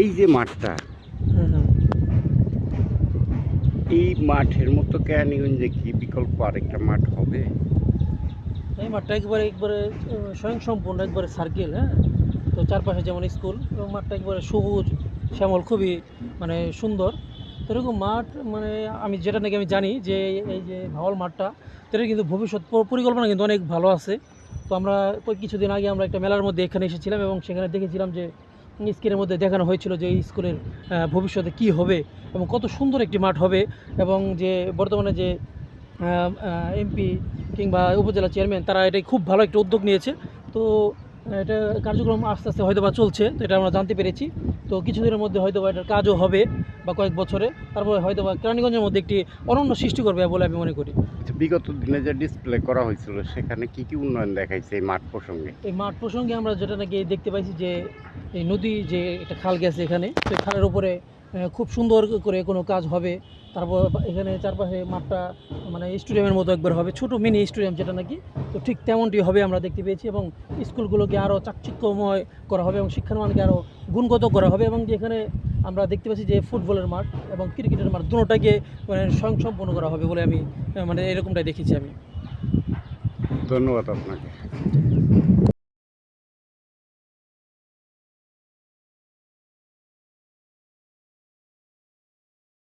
এই যে মাঠটা। এই মাঠের মতো কেরানীগঞ্জে কি বিকল্প আরেকটা মাঠ হবে? এই মাঠটা একবারে একবারে স্বয়ংসম্পূর্ণ একবারে সার্কেল হ্যাঁ? তো চারপাশে যেমন স্কুল এবং মাঠটা একবারে সবুজ, শ্যামল, খুবই মানে সুন্দর। তো এরকম মাঠ মানে আমি যেটা নাকি আমি জানি যে এই যে ভাওয়াল মাঠটা সেটা কিন্তু ভবিষ্যৎ পরিকল্পনা কিন্তু অনেক ভালো আছে। তো আমরা কিছুদিন আগে আমরা একটা মেলার মধ্যে এখানে এসেছিলাম এবং সেখানে দেখেছিলাম যে স্ক্রিনের মধ্যে দেখানো হয়েছিল যে এই স্কুলের ভবিষ্যতে কি হবে এবং কত সুন্দর একটি মাঠ হবে এবং যে বর্তমানে যে এমপি কিংবা উপজেলা চেয়ারম্যান তারা এটাই খুব ভালো একটা উদ্যোগ নিয়েছে। তো এটা কার্যক্রম আস্তে আস্তে হয়তো বা চলছে তো এটা আমরা জানতে পেরেছি। তো কিছুদিনের মধ্যে হয়তো বা এটার কাজও হবে বা কয়েক বছরে। তারপরে হয়তো বা কেরানীগঞ্জের মধ্যে একটি অনন্য সৃষ্টি করবে বলে আমি মনে করি। আচ্ছা, বিগত দিনে যে ডিসপ্লে করা হয়েছিল সেখানে কি কি উন্নয়ন দেখাইছে এই মাঠ প্রসঙ্গে? এই মাঠ প্রসঙ্গে আমরা যেটা নাকি দেখতে পাইছি যে এই নদী যে একটা খাল গেছে এখানে সেই খালের উপরে খুব সুন্দর করে কোনো কাজ হবে। তারপর এখানে চারপাশে মাঠটা মানে স্টেডিয়ামের মতো একবার হবে, ছোট মিনি স্টেডিয়াম যেটা নাকি, তো ঠিক তেমনটি হবে আমরা দেখতে পেয়েছি এবং স্কুলগুলোকে আরও চাকচিক্যময় করা হবে এবং শিক্ষার মানকে আরও গুণগত করা হবে এবং যেখানে আমরা দেখতে পাচ্ছি যে ফুটবলের মাঠ এবং ক্রিকেটের মাঠ দুটোটাকে মানে স্বয়ংসম্পন্ন করা হবে বলে আমি মানে এরকমটাই দেখেছি আমি। ধন্যবাদ আপনাকে।